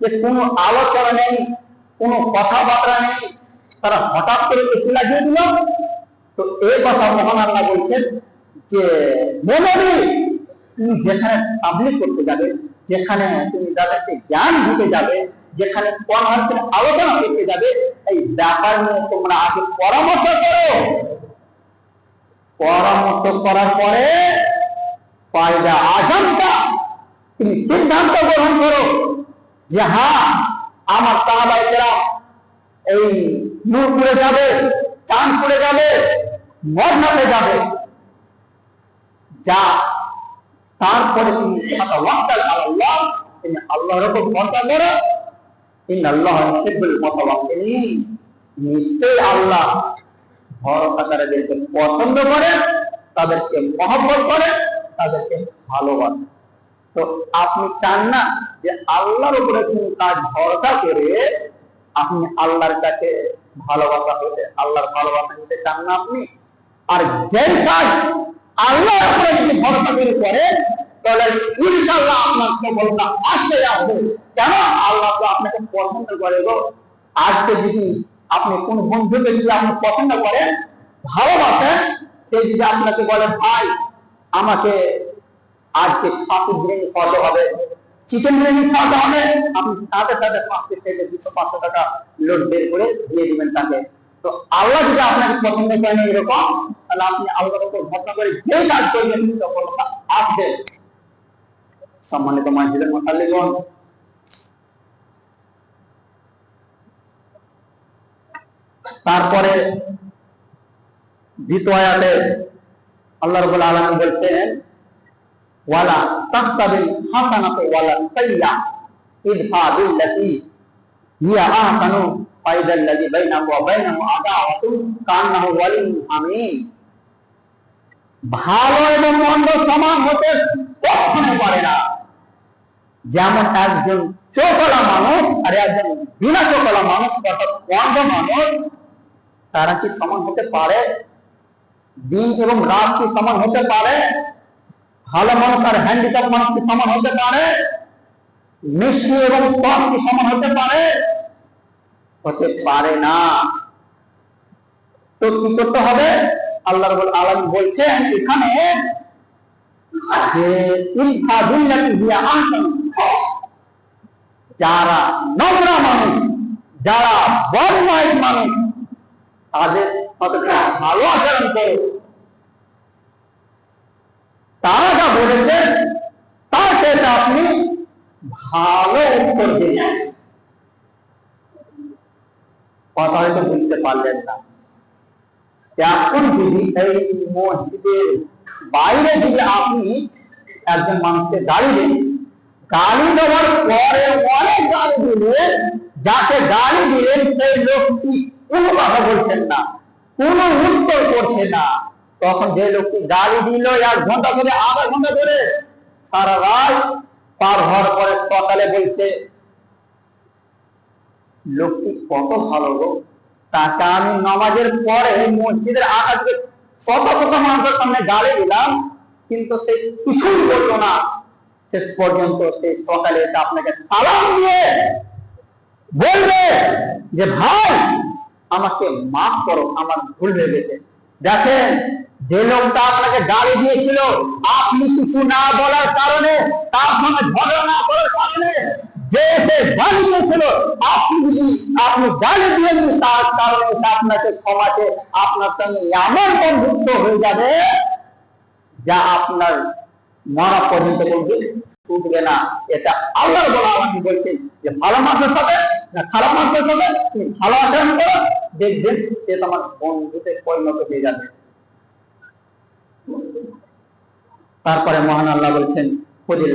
যে কোনো আলোচনা নেই, কোনো কথাবার্তা নেই, তারা হঠাৎ করে এসে লাগিয়ে দিল। তো এই কথা মহান আল্লাহ বলছেন যে মেমোরি তুমি যেখানে পাবলিক করতে যাবে, যেখানে তুমি তাদেরকে জ্ঞান দিতে যাবে, যেখানে কনভার্সের আলোচনা করতে যাবে, এই ব্যাপার নিয়ে তোমরা আগে পরামর্শ করো। পরামর্শ করার পরে পায়দা আজমটা তুমি সিদ্ধান্ত গ্রহণ করো। যে হ্যাঁ আমার সাহাবাহিকেরা এই নূরপুরে যাবে, চাঁদপুরে যাবে, মদনাতে যাবে। যা তারপরে আলাল্লাহ আল্লাহর ভরসা ইউহিব্বুল নিশ্চয়ই আল্লাহ ভরসাকারীদেরকে পছন্দ করে, তাদেরকে মহব্বত করে, তাদেরকে ভালোবাসে। তো আপনি চান না যে আল্লাহর উপরে কোন কাজ ভরসা করে আপনি আল্লাহর কাছে ভালোবাসা হতে আল্লাহর ভালোবাসা নিতে চান না আপনি। আর যে কাজ আল্লাহর উপরে যদি ভরসা করে করে, তাহলে ইনশাআল্লাহ আপনার সফলতা আসতে আসবে কেন? আল্লাহ তো আপনাকে পছন্দ করে গো। আজকে যদি আপনি কোন বন্ধুকে যদি আপনি পছন্দ করেন, ভালোবাসেন, সে যদি আপনাকে বলে, ভাই, আমাকে আজকে খাসি বিরিয়ানি খাওয়াতে হবে চিকেন বিরিয়ানি খাওয়াতে হবে, আপনি সাথে সাথে পাঁচশো থেকে দুশো পাঁচশো টাকা লোড বের করে দিয়ে দিবেন তাকে। তো আল্লাহ যদি আপনাকে পছন্দ করেন এরকম, তাহলে আপনি আল্লাহর উপর ভরসা করে যে কাজ করবেন সফলতা আসবে। সম্মানিত মাঝিদের মশালিগণ তারপরে দ্বিতীয় আয়াতে আল্লাহ রাব্বুল আলামিন বলছেন ওয়ালা তাসতাবিল হাসানাতু ওয়ালা সাইয়্যা ইদফা বিল্লাতি হিয়া আহসানু ফাইদাল লাযী বাইনাহু ওয়া বাইনাহু আদাওয়াতুন কান্নাহু ওয়ালিয়্যুন হামীম ভালো এবং মন্দ সমান হতে কখনো পারে না। যেমন একজন চোখলা মানুষ আর একজন বিনা চোখলা মানুষ অর্থাৎ অন্ধ মানুষ, তারা কি সমান হতে পারে? দিন এবং রাত কি সমান হতে পারে? ভালো মানুষ আর হ্যান্ডিক্যাপ মানুষ কি সমান হতে পারে, মিষ্টি এবং টক কি সমান হতে পারে হতে পারে না। তো কি করতে হবে? আল্লাহ রবুল আলম বলছেন এখানে যে যারা নোংরা মানুষ, যারা বদমাইশ মানুষ, তাদের সাথে ভালো আচরণ করো। তারা যা বলেছে তার সাথে আপনি ভালো উত্তর দিন কথা হয়তো বুঝতে পারলেন না। এখন যদি এই মসজিদের বাইরে যদি আপনি একজন মানুষকে গাড়ি গাড়ি দেওয়ার পরে অনেক গাড়ি দিলেন, যাকে গাড়ি দিলেন সেই লোকটি কোনো কথা বলছেন না, কোনো উত্তর করছে না। তখন যে লোকটি গাড়ি দিল, এক ঘণ্টা ধরে, আধা ঘণ্টা ধরে, সারা রাত পার হওয়ার পরে সকালে বলছে, লোকটি কত ভালো গো। তাকে আমি নামাজের পরে মসজিদের আকাশে শত শত মানুষের সামনে গাড়ি দিলাম, কিন্তু সে কিছুই বলল না। শেষ পর্যন্ত সেই সকালে এসে আপনাকে সালাম দিয়ে বলবে যে, ভাই, আমাকে মাফ করো, আমার ভুল হয়ে গেছে। দেখেন যে লোকটা আপনাকে গালি দিয়েছিল, আপনি কিছু না বলার কারণে, তার সঙ্গে ঝগড়া না করার কারণে, যে সে গালি দিয়েছিল, আপনি যদি আপনি গালি দিয়েছেন তার কারণে আপনাকে ক্ষমাতে আপনার সঙ্গে এমন বন্ধুত্ব হয়ে যাবে যা আপনার মরা পর্যন্ত বলবে টুটবে না। এটা আল্লাহর বলা আমাকে বলছেন যে ভালো মানুষের সাথে না খারাপ মানুষের সাথে তুমি ভালো আচরণ করো, দেখবেন সে তোমার বন্ধুতে পরিণত হয়ে যাবে। তারপরে মহান আল্লাহ বলছেন খুদিল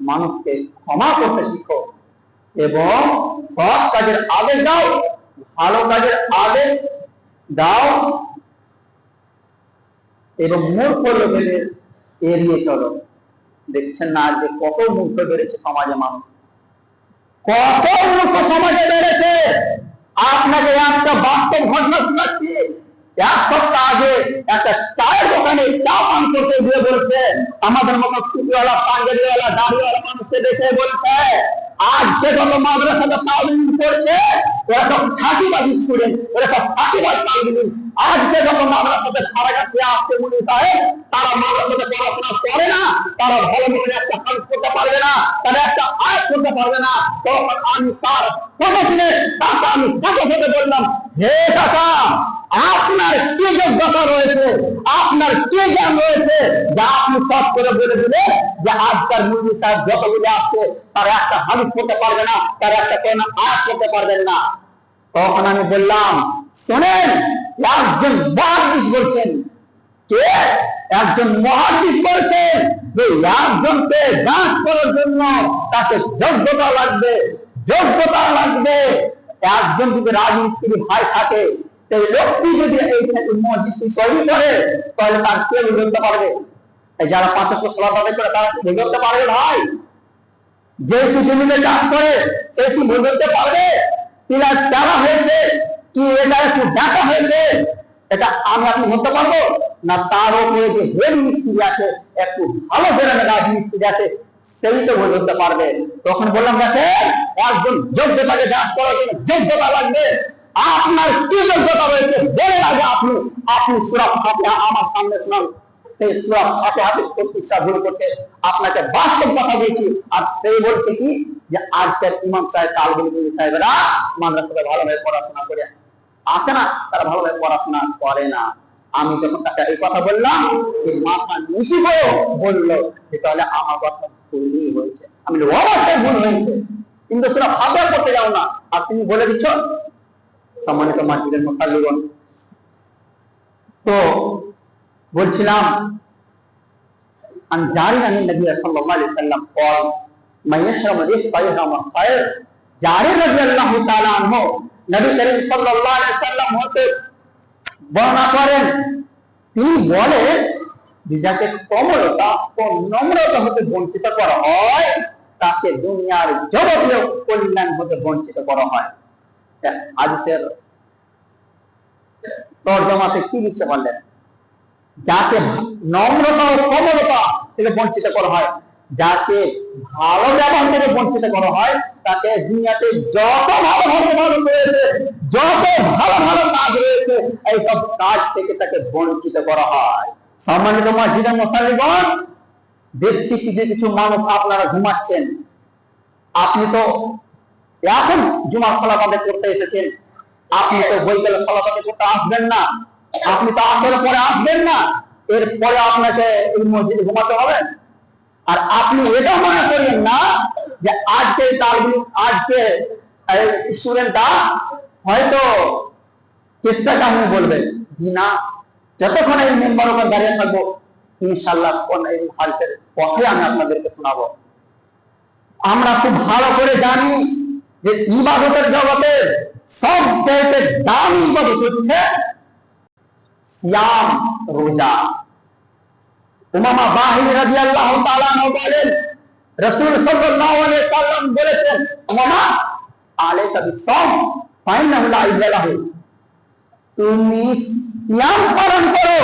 মানুষকে ক্ষমা করতে শিখো এবং সৎ কাজের আদেশ দাও, ভালো কাজের আদেশ দাও এবং মূর্খ লোকেদের এড়িয়ে চলো। দেখছেন না যে কত মূর্খ বেড়েছে সমাজে মানুষ? কত মূর্খ সমাজে বেড়েছে? আপনাকে একটা বাস্তব ঘটনা শোনাচ্ছি। এক সপ্তাহ আগে একটা চায়ের দোকানে চা পান করতে গিয়ে বলছে, আমাদের মতো টুপিওয়ালা পাঞ্জাবিওয়ালা, দাড়িওয়ালা মানুষকে দেখে বলছে আজকে যত মাদ্রাসাতে তালিম করছে ওরা সব ফাঁকিবাজি স্টুডেন্ট ওরা সব ফাঁকিবাজ তালিম। আজকে যত মাদ্রাসাতে সারা কাছে আসছে মুনি তারা মাদ্রাসাতে পড়াশোনা করে না, তারা ভালো মনে একটা কাজ করতে পারবে না। তারা আয় পারবে না। তখন আমি তার কথা শুনে তাকে আমি সাথে সাথে বললাম, হে কাকা, আপনার কি যোগ্যতা রয়েছে? আপনার কি জ্ঞান রয়েছে? যা আপনি সব করে বলে দিলে যে আজকাল মুরগি সাহেব যতগুলো আসছে তার একটা হাদিস করতে পারবে না, তার একটা কেন আয়াত করতে পারবেন না। তখন আমি বললাম, শোনেন, একজন বলছেন কে একজন মহাদিস বলছেন যে একজনকে যাঁচ করার জন্য তাকে যোগ্যতা লাগবে যোগ্যতা লাগবে। একজন যদি রাজমিস্ত্রি ভাই থাকে, সেই লোকটি যদি এই মসজিদটি তৈরি করে, তাহলে তার কে বুঝতে পারবে যারা পাঁচশো ষোলো করে, তারা কি বুঝতে পারবে ভাই? যে জমিতে চাষ করে, সে কি বুঝতে পারবে? কিনা চারা হয়েছে, কি এটা একটু ডাকা হয়েছে এটা আমি আপনি বলতে পারব? না তার উপরে যে হেড মিস্ত্রি আছে, একটু ভালো ধরনের রাজমিস্ত্রি আছে সেই তো বুঝতে পারবে। তখন বললাম, দেখে, একজন যোগ্যতাকে যাচ করার জন্য যোগ্যতা লাগবে। আপনার কি যোগ্যতা রয়েছে? বলে আগে আপনি। আপনি সুরক্ষা ফাতিহা আমার সামনে শোনান। সেই সুরক্ষা ফাতিহা প্রতিষ্ঠা ভুল করতে আপনাকে বাস্তব কথা বলছি আর সেই বলছে কি? যে আজকের ইমাম সাহেব, তালবুল সাহেবেরা মাদ্রাসাতে ভালোভাবে পড়াশোনা করে আসে না, তারা ভালোভাবে পড়াশোনা করে না। আমি যখন তাকে এই কথা বললাম মাথা নিচু হয়ে বলল যে তাহলে আমার কথা ভুলই হয়েছে। আমি অবশ্যই ভুল হয়েছে। কিন্তু সেটা ভাবা করতে যাও না। আর তুমি বলে দিচ্ছ, সম্মানিত মাসিদের মোসাল্লিগণ, তো বলছিলাম আমি জানি না নবী সাল্লাল্লাহু আলাইহি সাল্লাম কল মাইয়াশরা মাদিস ফাইহা মা ফাইল জারি আল্লাহ তাআলা আনহু নবী করিম সাল্লাম হতে বর্ণনা করেন। তিনি যাকে কমলতা ও নম্রতা হতে বঞ্চিত করা হয়, তাকে দুনিয়ার কল্যাণ হতে বঞ্চিত করা হয়। হাদিসের তর্জমাতে কি বুঝতে পারলেন? যাকে নম্রতা ও কমলতা থেকে বঞ্চিত করা হয় যাকে ভালো ব্যবহার থেকে বঞ্চিত করা হয়, তাকে দুনিয়াতে যত ভালো ভালো ভালো রয়েছে, যত ভালো ভালো কাজ রয়েছে, এইসব কাজ থেকে তাকে বঞ্চিত করা হয়। সম্মানিত মসজিদের মোসালিগণ দেখছি কিছু কিছু মানুষ আপনারা ঘুমাচ্ছেন। আপনি তো এখন জুমার ফলাফলে করতে এসেছেন। আপনি তো বৈকালে ফলাফলে করতে আসবেন না। আপনি তো আসলে পরে আসবেন না। এরপরে আপনাকে মসজিদে ঘুমাতে হবে। আর আপনি এটা মনে করেন না যে আজকে তালগুলো, আজকে স্টুডেন্টটা হয়তো চেষ্টা কেমন বলবে, জি না, যতক্ষণ এই মেম্বার উপর দাঁড়িয়ে থাকব ইনশাল্লাহ এই হালতের পথে আমি আপনাদেরকে শোনাবো। আমরা খুব ভালো করে জানি যে ইবাদতের জগতে সব চাইতে দামি ইবাদত হচ্ছে সিয়াম, রোজা। উমামা বাহিনী রাদিয়াল্লাহু তাআলা বলেন, রাসূল সাল্লাম বলেছেন, উমামা, আলাইকা বিসম ফাইনাহু তুমি সিয়াম পালন করো,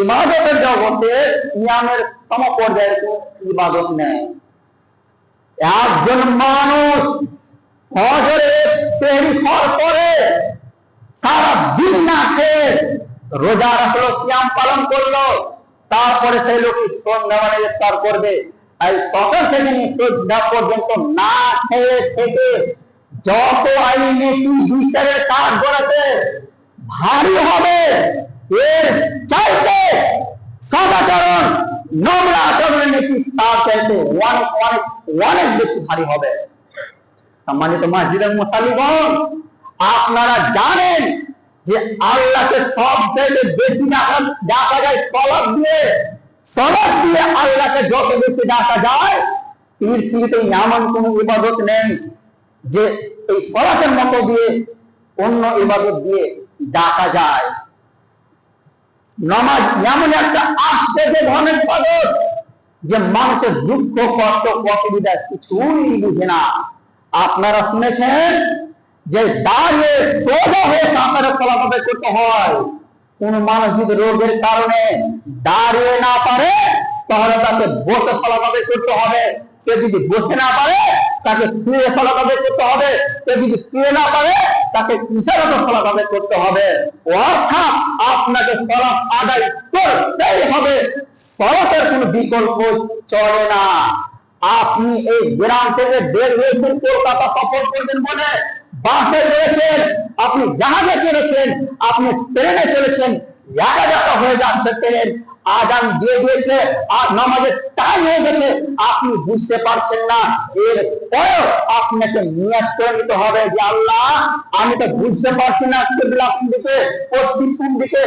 ইবাদতের জগতে সিয়ামের সম পর্যায়ে ইবাদত নেই। একজন মানুষ ফজরে সেহরি খাওয়ার পরে সারা দিন না খেয়ে রোজা রাখল, সিয়াম পালন করল তারপরে সেই লোক সন্ধ্যাবেলা ইফতার করবে? এই সকাল থেকে সন্ধ্যা পর্যন্ত না খেয়ে থেকে যত আইনি বিচারের কাজ করাতে ভারী হবে। এর চাইতে সদাচরণ নোংরা আচরণের নীতি তার চাইতে অনেক অনেক অনেক বেশি ভারী হবে। সম্মানিত মসজিদের মোসালিগণ আপনারা জানেন যে আল্লাহকে সব চাইতে বেশি ডাকা যায় সলাপ দিয়ে। সলাপ দিয়ে আল্লাহকে যত বেশি ডাকা যায়, পৃথিবীতে এমন কোন ইবাদত নেই যে এই সলাতের মতো দিয়ে অন্য ইবাদত দিয়ে ডাকা যায়। নামাজ এমন একটা আশ্চর্য ধরনের ইবাদত যে মানুষের দুঃখ, কষ্ট, অসুবিধা কিছুই বুঝে না। আপনারা শুনেছেন যে দাঁড়িয়ে সোজা হয়ে কাতারে ফলাফল করতে হয়, কোন যদি রোগের কারণে দাঁড়িয়ে না পারে, তাহলে তাকে বসে ফলাভাবে করতে হবে। সে যদি বসে না পারে, তাকে শুয়ে ফলাভাবে করতে হবে। সে যদি শুয়ে না পারে, তাকে কিসেরত ফলাভাবে করতে হবে। অর্থাৎ আপনাকে সলাপ আদায় করতেই হবে। সড়কের কোনো বিকল্প চলে না। আপনি এই গ্রাম থেকে বের হয়েছেন, কলকাতা সফর করবেন বলে বাসে চলেছেন, আপনি জাহাজে চলেছেন, আপনি ট্রেনে চলেছেন একা হয়ে যাচ্ছে ট্রেন। আজান দিয়ে দিয়েছে, আর নামাজের টাইম হয়ে গেছে, আপনি বুঝতে পারছেন না। এর পরেও আপনাকে নিয়াজ নিতে হবে যে আল্লাহ, আমি তো বুঝতে পারছি না কেবলা কোন দিকে পশ্চিম দিকে।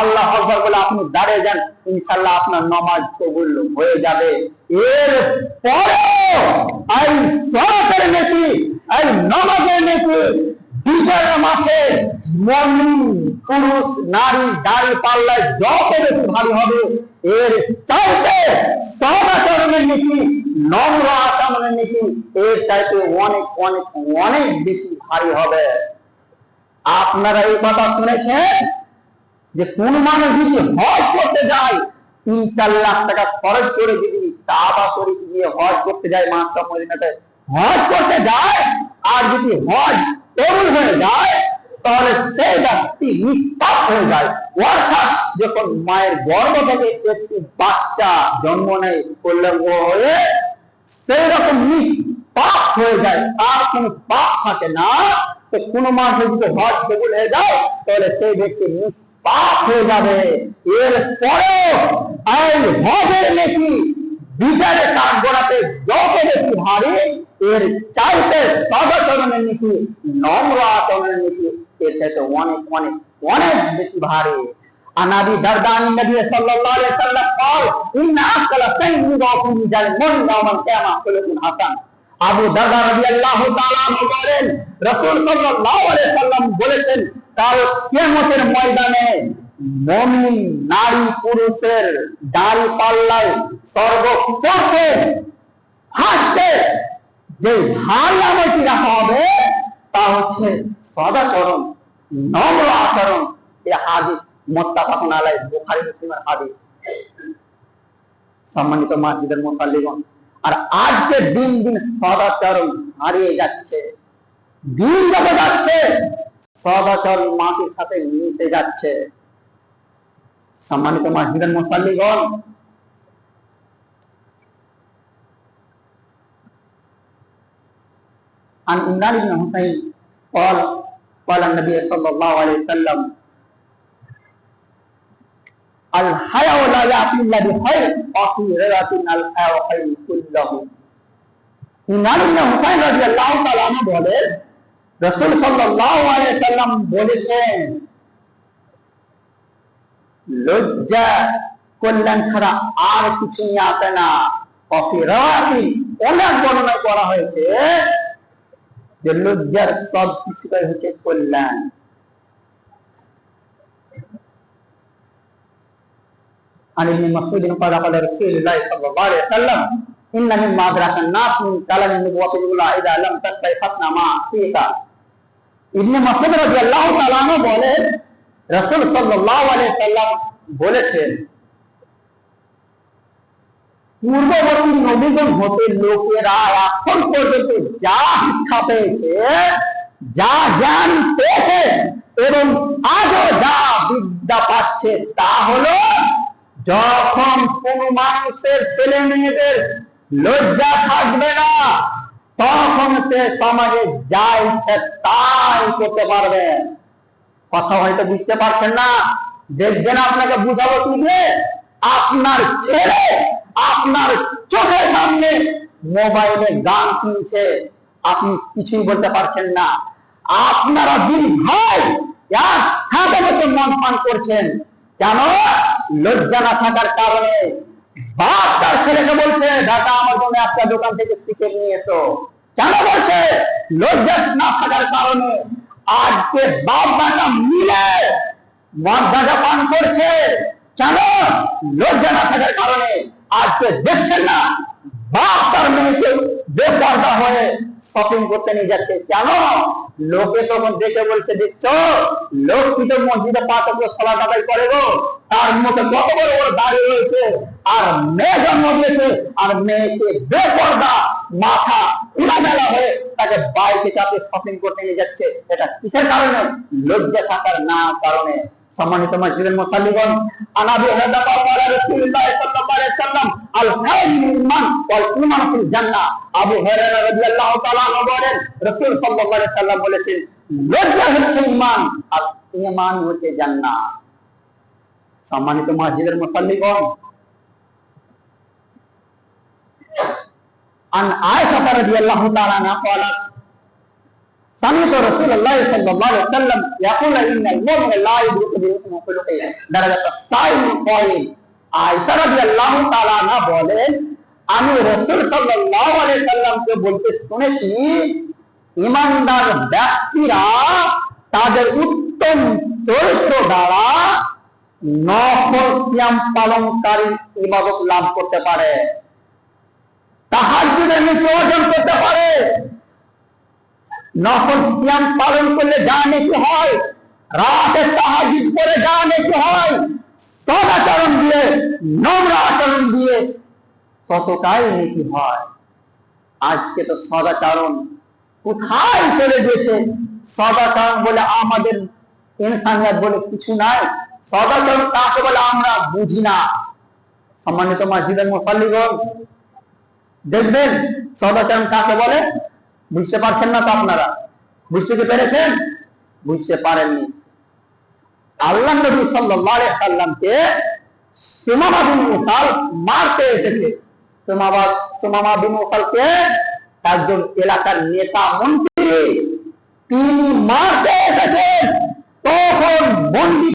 আল্লাহ আকবর বলে, আপনি দাঁড়িয়ে যান ইনশাল্লাহ আপনার নমাজ কবুল হয়ে যাবে। এর পরেও এই সরকারের নেতি এই নমাজের নেতি বিচারের মাঠে মমিন পুরুষ, নারী দাড়ি পাল্লায় যত বেশি ভারী হবে, এর চাইতে সদাচরণের নীতি নম্র আচরণের নীতি এর চাইতে অনেক অনেক অনেক বেশি ভারী হবে। আপনারা এই কথা শুনেছেন যে কোন মানুষ যদি হজ করতে যায়, তিন চার লাখ টাকা খরচ করে যদি কাবা শরীফ গিয়ে হজ করতে যায় মাস্টা মদিনাতে হজ করতে যায় আর যদি হজ তরুণ হয়ে যায়, তাহলে সেই ব্যক্তি নিষ্পাপ হয়ে যায়। অর্থাৎ যখন মায়ের গর্ভ থেকে একটি বাচ্চা জন্ম নেয়, কল্যাণ হয়ে সেই রকম নিষ্পাপ হয়ে যায়। তার কোনো পাপ থাকে না। তো কোনো মানুষ যদি হজ কবুল হয়ে যায়, তাহলে সেই ব্যক্তি নিষ্পাপ হয়ে যাবে। এর পরেও এই হজের নাকি? বিচারে কাজ গড়াতে যত বেশি ভারী এর চাইতে সদাচরণের নীতি নম্র আচরণের নীতি এর চাইতে অনেক অনেক অনেক বেশি ভারী عن ابي درداء عن النبي صلى الله عليه وسلم قال ان اكل شيء يضاف من المن يوم القيامه خلق حسن আবু দাদা রাদিয়াল্লাহু তাআলা আনহু বলেন রাসূল সাল্লাল্লাহু আলাইহি সাল্লাম বলেছেন কাল কিয়ামতের ময়দানে মুমিন নারী, পুরুষের পাল্লায় হাসতে যে রাখা হবে, তা হচ্ছে সদাচরণ, নম্র আচরণ। এ মুসলিমের সম্মানিত মাসজিদের মুসাল্লিগণ, আর আজকে দিন দিন সদাচরণ হারিয়ে যাচ্ছে, দিন যত যাচ্ছে। সদাচরণ মাটির সাথে মিশে যাচ্ছে সম্মানিত মাসজিদের মুসাল্লিগণ عن عمران بن حسين قال قال النبي صلى الله عليه وسلم الحياء لا يأتي إلا بخير وفي رواية الحياء خير كله ইমরান ইবনে হুসাইন রাদিয়াল্লাহু তাআলা আনহু বলেন রাসূল সাল্লাল্লাহু আলাইহি সাল্লাম বলেছেন লজ্জা কল্যাণ ছাড়া আর কিছু নিয়ে আসে না কফি রাওয়াতি অনেক বর্ণনা করা হয়েছে যে লজ্জার সব কিছুটাই হচ্ছে কল্যাণ عن ابن مسعود قال قال رسول الله صلى الله عليه وسلم ان مما ادرك الناس من كلام النبوة الاولى اذا لم تستطع فاصنع ما فيك ইবনে মাসুদ সাল্লাম বলেছেন, পূর্ববর্তী নবীগণ হতে লোকেরা এখন পর্যন্ত যা শিক্ষা পেয়েছে, যা জ্ঞান পেয়েছে এবং আজও যা বিদ্যা পাচ্ছে তা হলো যখন কোন মানুষের ছেলে মেয়েদের লজ্জা থাকবে না তখন সে সমাজে যা ইচ্ছে তাই করতে পারবে। কথা হয়তো বুঝতে পারছেন না। দেখবেন আপনাকে বুঝাবো যে, আপনার ছেলে আপনার চোখের সামনে মোবাইলে গান শুনছে। আপনি কিছুই বলতে পারছেন না। আপনারা দুই ভাই একসাথে বসে মন পান করছেন। কেন? লজ্জা না থাকার কারণে। বাপ তার ছেলেকে বলছে দাদা আমার জন্য একটা দোকান থেকে শিখে নিয়ে এসো। কেন বলছে? লজ্জা না থাকার কারণে আজকে বাপ দাদা মিলে মর্যাদা পান করছে। কেন? লজ্জা না থাকার কারণে আজকে দেখছেন না, বাপ তার মেয়েকে বেপর্দা হয়ে শপিং করতে নিয়ে যাচ্ছে। কেন? লোকে তখন দেখে বলছে দেখছ লোক কি তো মসজিদে পাঁচ সলা আদায় করে গো। তার মুখে কত বড় বড় দাঁড়িয়ে রয়েছে, আর মেয়ে জন্ম দিয়েছে, আর মেয়েকে বেপর্দা মাথা উড়ামেলা হয়ে তাকে বাইকে চাপে শপিং করতে নিয়ে যাচ্ছে। এটা কিসের কারণে? লজ্জা থাকার না কারণে। সম্মানিত মসজিদের মুসাল্লিগণ আনাবি হাদাবা ওয়া রাসূলুল্লাহ সাল্লাল্লাহু আলাইহি সাল্লাম আল খায়রুল ঈমান ওয়াল ঈমান ফিল জান্নাহ আবু হুরায়রা রাদিয়াল্লাহু তাআলা আনহু বলেন রাসূল সাল্লাল্লাহু আলাইহি সাল্লাম বলেছেন লজ্জা হচ্ছে ঈমান আর ঈমান হচ্ছে জান্নাত সম্মানিত মসজিদের মুসাল্লিগণ عن عائشة رضي الله تعالى عنها قالت سمعت رسول الله صلى الله عليه وسلم يقول ان المؤمن لا يدرك بحسن خلقه درجة الصائم القائم আয়েশা রাদিয়াল্লাহু তাআলা আনহা বলেন আমি রাসূল সাল্লাল্লাহু আলাইহি সাল্লামকে বলতে শুনেছি ইমানদার ব্যক্তিরা তাদের উত্তম চরিত্র দ্বারা নফল সিয়াম পালনকারী ইবাদত লাভ করতে পারে তাহার যদি মৃত্যু অর্জন করতে পারে নফল সিয়াম পালন করলে যা নাকি হয়? রাতে তাহাজিদ করে যা নাকি হয়? সদাচরণ দিয়ে নোংরা আচরণ দিয়ে ততটাই নাকি হয়। আজকে তো সদাচরণ কোথায় চলে গেছে? সদাচরণ বলে আমাদের ইনসানিয়াত বলে কিছু নাই। সদাচরণ কাকে বলে আমরা বুঝি না। সম্মানিত মসজিদের মুসাল্লিগণ, দেখবেন সদাচরণ কাকে বলে? বুঝতে পারছেন না তো আপনারা? বুঝতে কি পেরেছেন? বুঝতে পারেননি। আল্লাহ নবী সাল্লাল্লাহু সাল্লামকে সুমামা বিন মুসাল মারতে এসেছে। সুমামা সুমামা বিন মুসালকে একজন এলাকার নেতা মন্ত্রী তিনি মারতে এসেছেন। তখন বন্দি